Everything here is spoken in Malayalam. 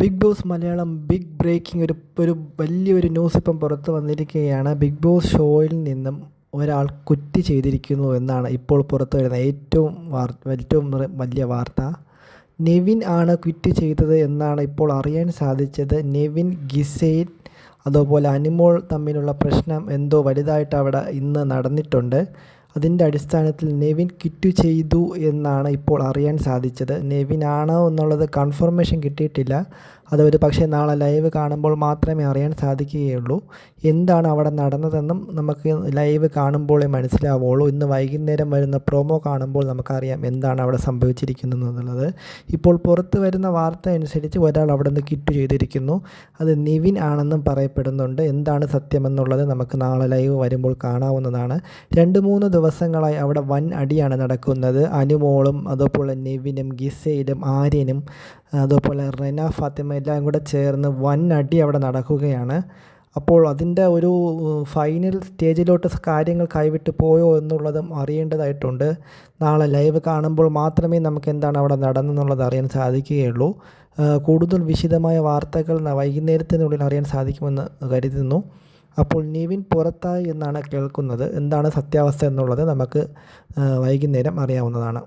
Bigg Boss Malayalam big breaking ഒരു ഒരു വലിയൊരു ന്യൂസ് ഇപ്പം പുറത്ത് വന്നിരിക്കുകയാണ്. ബിഗ് ബോസ് ഷോയിൽ നിന്നും ഒരാൾ കുറ്റി ചെയ്തിരിക്കുന്നു എന്നാണ് ഇപ്പോൾ പുറത്തു വരുന്ന ഏറ്റവും ഏറ്റവും വലിയ വാർത്ത. നെവിൻ ആണ് ക്വിറ്റ് ചെയ്തത് എന്നാണ് ഇപ്പോൾ അറിയാൻ സാധിച്ചത്. നെവിൻ ഗിസൈൻ അതുപോലെ അനിമോൾ തമ്മിലുള്ള പ്രശ്നം എന്തോ വലുതായിട്ട് അവിടെ ഇന്ന് നടന്നിട്ടുണ്ട്. അതിന്റെ അടിസ്ഥാനത്തിൽ നെവിൻ കിറ്റ് ചെയ്തു എന്നാണ് ഇപ്പോൾ അറിയാൻ സാധിച്ചത്. നെവിൻ ആണോ എന്നുള്ളത് കൺഫർമേഷൻ കിട്ടിയിട്ടില്ല. അത് ഒരു പക്ഷേ നാളെ ലൈവ് കാണുമ്പോൾ മാത്രമേ അറിയാൻ സാധിക്കുകയുള്ളൂ. എന്താണ് അവിടെ നടന്നതെന്നും നമുക്ക് ലൈവ് കാണുമ്പോഴേ മനസ്സിലാവുള്ളൂ. ഇന്ന് വൈകുന്നേരം വരുന്ന പ്രൊമോ കാണുമ്പോൾ നമുക്കറിയാം എന്താണ് അവിടെ സംഭവിച്ചിരിക്കുന്നത് എന്നുള്ളത്. ഇപ്പോൾ പുറത്ത് വരുന്ന വാർത്ത അനുസരിച്ച് ഒരാൾ അവിടെ നിന്ന് കിറ്റ് ചെയ്തിരിക്കുന്നു. അത് നിവിൻ ആണെന്നും പറയപ്പെടുന്നുണ്ട്. എന്താണ് സത്യമെന്നുള്ളത് നമുക്ക് നാളെ ലൈവ് വരുമ്പോൾ കാണാവുന്നതാണ്. രണ്ട് മൂന്ന് ദിവസങ്ങളായി അവിടെ വൻ അടിയാണ് നടക്കുന്നത്. അനുമോളും അതുപോലെ നെവിനും ഗിസയിലും ആര്യനും അതുപോലെ റെന ഫാത്തിമ എല്ലാം കൂടെ ചേർന്ന് വൻ അടി അവിടെ നടക്കുകയാണ്. അപ്പോൾ അതിന്റെ ഒരു ഫൈനൽ സ്റ്റേജിലോട്ട് കാര്യങ്ങൾ കൈവിട്ട് പോയോ എന്നുള്ളതും അറിയേണ്ടതായിട്ടുണ്ട്. നാളെ ലൈവ് കാണുമ്പോൾ മാത്രമേ നമുക്ക് എന്താണ് അവിടെ നടന്നെന്നുള്ളത് അറിയാൻ സാധിക്കുകയുള്ളൂ. കൂടുതൽ വിശദമായ വാർത്തകൾ വൈകുന്നേരത്തിനുള്ളിൽ അറിയാൻ സാധിക്കുമെന്ന് കരുതുന്നു. അപ്പോൾ നിവിൻ പുറത്തായി എന്നാണ് കേൾക്കുന്നത്. എന്താണ് സത്യാവസ്ഥ എന്നുള്ളത് നമുക്ക് വൈകുന്നേരം അറിയാവുന്നതാണ്.